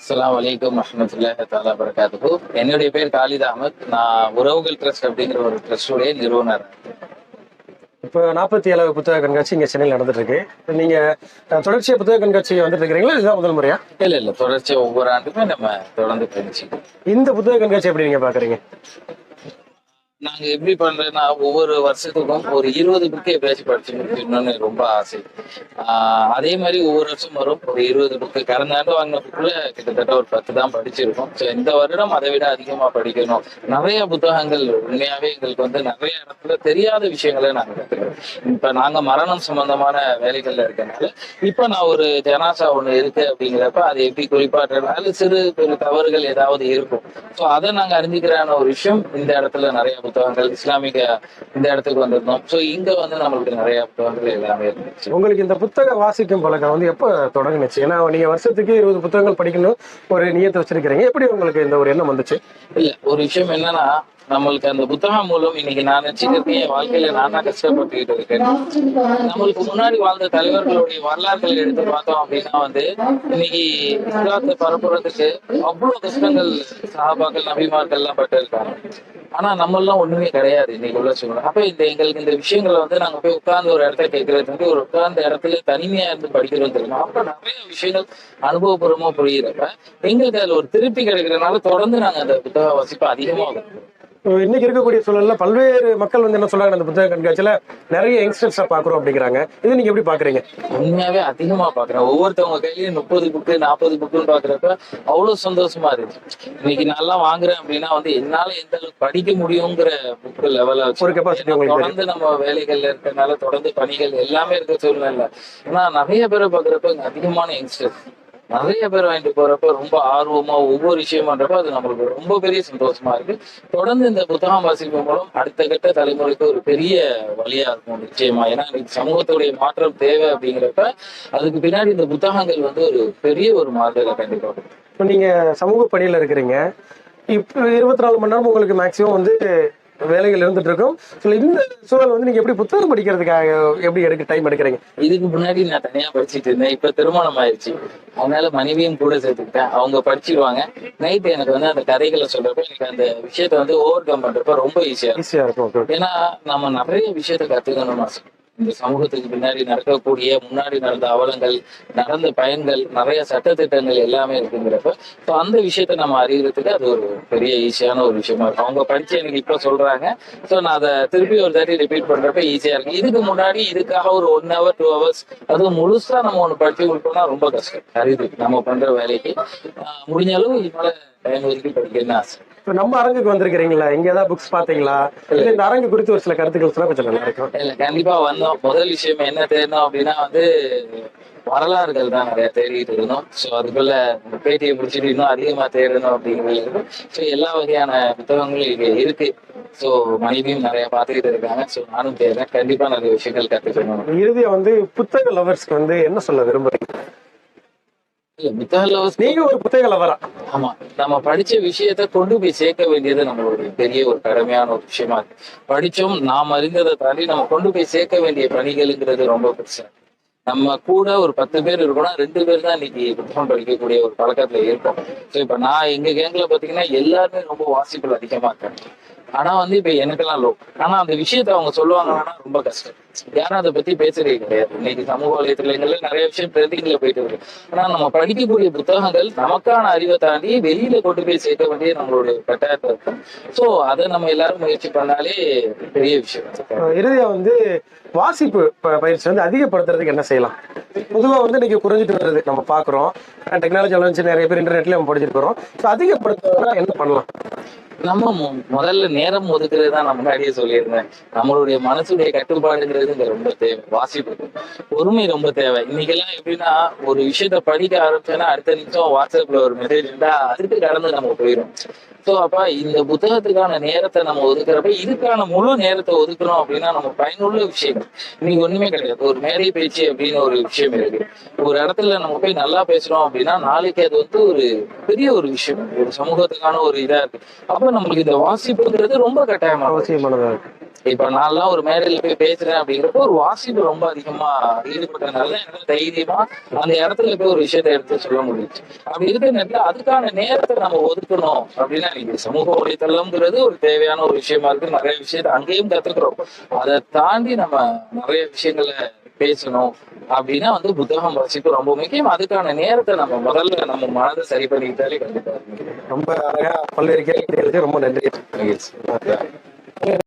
அஸ்ஸலாமு அலைக்கும் வரஹ்மத்துல்லாஹி தஆலா பரகாத்துஹு என்னுடைய பேர் காலித் அகமத் நான் உறவுகள் ட்ரஸ்ட் அப்படிங்கிற ஒரு ட்ரஸ்டுடைய நிறுவனர். இப்போ நாற்பத்தி ஏழாவது புத்தக கண்காட்சி இங்கே சென்னையில் நடந்துட்டு இருக்கு நீங்க தொடர்ச்சியா புத்தக கண்காட்சி வந்துட்டு இருக்கிறீங்களா இதுதான் முதல் முறையா? இல்ல இல்ல. தொடர்ச்சி ஒவ்வொரு ஆண்டுமே நம்ம தொடர்ந்து பயணிச்சுக்கோம் இந்த புத்தக கண்காட்சி எப்படி நீங்க பாக்குறீங்க? நாங்க எப்படி பண்றதுன்னா ஒவ்வொரு வருஷத்துக்கும் ஒரு இருபது புக்கு எப்படியாச்சும் படிச்சு முடிக்கணும்னு ரொம்ப ஆசை. ஆஹ் அதே மாதிரி ஒவ்வொரு வருஷம் வரும். ஒரு இருபது புக்கு கடந்த ஆண்டு வாங்கின புக்குல கிட்டத்தட்ட ஒரு பத்து தான் படிச்சிருக்கோம். ஸோ இந்த வருடம் அதை விட அதிகமா படிக்கணும். நிறைய புத்தகங்கள் உண்மையாவே எங்களுக்கு வந்து நிறைய இடத்துல தெரியாத விஷயங்களை நாங்க கத்துக்கிறோம். இப்ப நாங்க மரணம் சம்பந்தமான வேலைகள்ல இருக்கனால இப்ப நான் ஒரு ஜனாசா ஒண்ணு இருக்கு அப்படிங்கிறப்ப அதை எப்படி குறிப்பாட்டுறதுனால சிறு பெரு தவறுகள் ஏதாவது இருக்கும். ஸோ அதை நாங்க அறிஞ்சிக்கிறான ஒரு விஷயம் இந்த இடத்துல நிறைய புத்தகங்கள் இஸ்லாமிக இந்த இடத்துக்கு வந்திருந்தோம். ஸோ இங்க வந்து நம்மளுக்கு நிறைய புத்தகங்கள் எல்லாமே இருந்துச்சு. உங்களுக்கு இந்த புத்தக வாசிக்கும் பழக்கம் வந்து எப்போ தொடங்குனுச்சு? ஏன்னா நீங்க வருஷத்துக்கு இருபது புத்தகங்கள் படிக்கணும் ஒரு நியத்தை வச்சிருக்கிறீங்க. எப்படி உங்களுக்கு இந்த ஒரு எண்ணம் வந்துச்சு? இல்ல ஒரு விஷயம் என்னன்னா நம்மளுக்கு அந்த புத்தகம் மூலம் இன்னைக்கு நான் நினைச்சுக்கிறேன் என் வாழ்க்கையில நான் தான் கஷ்டப்பட்டுக்கிட்டு இருக்கேன். நம்மளுக்கு முன்னாடி வாழ்ந்த தலைவர்களுடைய வரலாறுகளை எடுத்து பார்த்தோம் அப்படின்னா வந்து இன்னைக்கு இஸ்லாத்தை பரப்புறதுக்கு அவ்வளவு கஷ்டங்கள் சகாபாக்கள் நபிமார்கள் எல்லாம் பட்டு இருக்காங்க ஆனா நம்ம எல்லாம் ஒண்ணுமே கிடையாது இன்னைக்கு உள்ள சூழ்நிலை. அப்ப இந்த எங்களுக்கு இந்த விஷயங்களை வந்து நாங்க போய் உட்கார்ந்து ஒரு இடத்துல கேட்கறது வந்து ஒரு உட்கார்ந்த இடத்துல தனிமையா இருந்து படிக்கிறோம் தெரியுமா? அப்ப நிறைய விஷயங்கள் அனுபவபூர்வமா புரியுறப்ப எங்களுக்கு அதுல ஒரு திருப்தி கிடைக்கிறதுனால தொடர்ந்து நாங்க அந்த புத்தக வசிப்பு அதிகமா இன்னைக்கு இருக்கக்கூடிய சூழல்ல பல்வேறு மக்கள் வந்து என்ன சொல்றாங்க அந்த புத்தக கண்காட்சியில நிறைய யங்ஸ்டர்ஸா பாக்குறோம் அப்படிங்கிறாங்க. இது நீங்க எப்படி பாக்குறீங்க? உண்மையாவே அதிகமா பாக்குறேன். ஒவ்வொருத்தவங்க கையிலயும் முப்பது புக்கு நாற்பது புக்குன்னு பாக்குறப்ப அவ்வளவு சந்தோஷமா இருக்கு. இன்னைக்கு நான் வாங்குறேன் அப்படின்னா வந்து என்னால எந்த அளவுக்கு படிக்க முடியுங்கிற புக்கு லெவல தொடர்ந்து நம்ம வேலைகள்ல இருக்கறனால தொடர்ந்து பணிகள் எல்லாமே இருக்க சூழ்நிலை ஆனா நிறைய பேரை பாக்குறப்ப அதிகமான யங்ஸ்டர் நிறைய பேர் வாங்கிட்டு போறப்ப ரொம்ப ஆர்வமா ஒவ்வொரு விஷயமான்றப்ப அது நம்மளுக்கு ரொம்ப பெரிய சந்தோஷமா இருக்கு. தொடர்ந்து இந்த புத்தகம் வாசிப்பு மூலம் அடுத்த கட்ட தலைமுறைக்கு ஒரு பெரிய வழியா இருக்கும் நிச்சயமா. ஏன்னா இன்னைக்கு சமூகத்துடைய மாற்றம் தேவை அப்படிங்கிறப்ப அதுக்கு பின்னாடி இந்த புத்தகங்கள் வந்து ஒரு பெரிய ஒரு மாறுதலை கண்டிப்பா இப்போ நீங்க சமூக பணியில இருக்கிறீங்க. இப்போ இருபத்தி நாலு மணி நேரம் உங்களுக்கு மேக்சிமம் வந்து வேலைகள் இருந்துட்டு இருக்கும் ஸோ இந்த சூழல் வந்து நீங்க எப்படி புத்தகம் படிக்கிறதுக்காக எப்படி எடுக்க டைம் எடுக்கிறீங்க? இதுக்கு முன்னாடி நான் தனியா படிச்சிட்டு இருந்தேன். இப்ப திருமணம் ஆயிடுச்சு அதனால மனைவியும் கூட சேர்த்துக்கிட்டேன். அவங்க படிச்சிருவாங்க. நைட் எனக்கு வந்து அந்த கதைகளை சொல்றப்ப எனக்கு அந்த விஷயத்த வந்து ஓவர் கம் பண்றப்ப ரொம்ப ஈஸியா ஈஸியா இருக்கும். ஏன்னா நம்ம நிறைய விஷயத்த கத்துக்கணும்னு ஆசை. இந்த சமூகத்துக்கு பின்னாடி நடக்கக்கூடிய முன்னாடி நடந்த அவலங்கள் நடந்த பயன்கள் நிறைய சட்டத்திட்டங்கள் எல்லாமே இருக்குங்கிறப்ப ஸோ அந்த விஷயத்த நம்ம அறியறதுக்கு அது ஒரு பெரிய ஈஸியான ஒரு விஷயமா இருக்கும். அவங்க படிச்சு எனக்கு இப்ப சொல்றாங்க. ஸோ நான் அதை திருப்பி ஒரு தாட்டி ரிப்பீட் பண்றப்ப ஈஸியா இருக்கு. இதுக்கு முன்னாடி இதுக்காக ஒரு ஒன் ஹவர் டூ ஹவர்ஸ் அதுவும் முழுசா நம்ம ஒன்று படிச்சு கொடுத்தோம்னா ரொம்ப கஷ்டம். அறியுது நம்ம பண்ற வேலைக்கு. முடிஞ்ச அளவு இதனால டைம் ஒதுக்கி படிக்கணும்னு ஆசை. இப்போ நம்ம அரங்குக்கு வந்திருக்கிறீங்களா எங்க ஏதாவது புக்ஸ் பாத்தீங்களா இல்ல. இந்த அரங்கு குறித்து ஒரு சில கருத்துக்கள் சொன்னா கொஞ்சம் நல்லா இருக்கும். கண்டிப்பா வந்தோம். முதல் விஷயம் என்ன தேடணும் அப்படின்னா வந்து வரலாறுகள் தான் நிறைய தேடிட்டு இருந்தோம் ஸோ அதுக்குள்ள இந்த பேட்டியை முடிச்சுட்டு இன்னும் அதிகமா தேடணும் அப்படிங்கிறது ஸோ எல்லா வகையான புத்தகங்களும் இங்க இருக்கு. ஸோ மனைவியும் நிறைய பார்த்துக்கிட்டு இருக்காங்க. ஸோ நானும் தேடுறேன். கண்டிப்பா நிறைய விஷயங்கள் கத்துக்கணும். இறுதியா வந்து புத்தக லவர்ஸ்க்கு வந்து என்ன சொல்ல விரும்புறீங்க? நீங்க ஒரு புத்தக லவரா ஆமா நம்ம படிச்ச விஷயத்த கொண்டு போய் சேர்க்க வேண்டியது நம்மளுடைய பெரிய ஒரு கடமையான ஒரு விஷயமா இருக்கு. படிச்சோம் நாம் அறிந்ததை தாண்டி நம்ம கொண்டு போய் சேர்க்க வேண்டிய பணிகளுங்கிறது ரொம்ப பெருசு நம்ம கூட ஒரு பத்து பேர் இருக்கணும் ரெண்டு பேர் தான் இன்னைக்கு புத்தகம் படிக்கக்கூடிய ஒரு பழக்கத்துல இருக்கோம். ஸோ இப்ப நான் எங்க கேங்ல பாத்தீங்கன்னா எல்லாருமே ரொம்ப வாசிப்புகள் அதிகமா இருக்காங்க. ஆனா வந்து இப்ப எனக்கெல்லாம் லோ ஆனா அந்த விஷயத்த அவங்க சொல்லுவாங்கன்னா ரொம்ப கஷ்டம். யாரும் அதை பத்தி பேசுறது கிடையாது. இன்னைக்கு சமூக வலைத்தளங்கள்ல நிறைய விஷயம் பிரதிகளை போயிட்டு இருக்கு. ஆனா நம்ம படிக்கக்கூடிய புத்தகங்கள் நமக்கான அறிவை தாண்டி வெளியில கொண்டு போய் சேர்க்க வேண்டிய நம்மளுடைய கட்டாயத்தை இருக்கும். சோ அதை நம்ம எல்லாரும் முயற்சி பண்ணாலே பெரிய விஷயம். இறுதியா வந்து வாசிப்பு பயிற்சி வந்து அதிகப்படுத்துறதுக்கு என்ன செய்யலாம்? பொதுவா வந்து இன்னைக்கு குறைஞ்சிட்டு வருது. நம்ம பாக்குறோம். டெக்னாலஜி வளர்ச்சி நிறைய பேர் இன்டர்நெட்ல நம்ம படிச்சிட்டு போறோம் ஸோ அதிகப்படுத்துறதுனா என்ன பண்ணலாம்? நம்ம முதல்ல நேரம் ஒதுக்குறது தான் நான் முன்னாடியே சொல்லியிருந்தேன். நம்மளுடைய மனசுடைய கட்டுப்பாடுங்கிறது இங்க ரொம்ப தேவை வாசிப்பு. பொறுமை ரொம்ப தேவை. இன்னைக்கெல்லாம் எப்படின்னா ஒரு விஷயத்த படிக்க ஆரம்பிச்சோன்னா அடுத்த நிமிஷம் வாட்ஸ்அப்ல ஒரு மெசேஜ் இருந்தா அதுக்கு கடந்து நம்ம போயிடும் சோ அப்ப இந்த புத்தகத்துக்கான நேரத்தை நம்ம ஒதுக்குறப்ப இதுக்கான முழு நேரத்தை ஒதுக்குறோம் அப்படின்னா நம்ம பயனுள்ள விஷயம். இன்னைக்கு ஒண்ணுமே கிடையாது. ஒரு மேடை பேச்சு அப்படின்னு ஒரு விஷயம் இருக்கு. ஒரு இடத்துல நம்ம போய் நல்லா பேசுறோம் அப்படின்னா நாளைக்கு அது வந்து ஒரு பெரிய ஒரு விஷயம். ஒரு சமூகத்துக்கான ஒரு இதா இருக்கு. அப்ப நம்மளுக்கு இந்த வாசிப்புங்கிறது ரொம்ப கட்டாயமா அவசியமானதா இருக்கு. இப்ப நான்லாம் ஒரு மேடையில போய் பேசுறேன் அப்படிங்கிறப்போ ஒரு வாசிப்பு ரொம்ப அதிகமா ஈடுபட்டனால என்னால தைரியமா அந்த இடத்துல போய் ஒரு விஷயத்தை எடுத்து சொல்ல முடிஞ்சுச்சு. அப்படி இருக்கிற நேரத்துல அதுக்கான நேரத்தை நம்ம ஒதுக்கணும் அப்படின்னா இன்னைக்கு சமூக வலைத்தளம்ங்கிறது ஒரு தேவையான ஒரு விஷயமா இருக்கு. நிறைய விஷயத்தை அங்கேயும் கத்துக்கிறோம். அதை தாண்டி நம்ம நிறைய விஷயங்களை பேசணும் அப்படின்னா வந்து புத்தகம் வாசிப்பு ரொம்ப முக்கியம். அதுக்கான நேரத்தை நம்ம முதல்ல நம்ம மனதை சரி பண்ணிக்கிட்டாலே கண்டிப்பா. ரொம்ப அழகா பல்வேறு கேள்விகளுக்கு ரொம்ப நன்றி. மகிழ்ச்சி.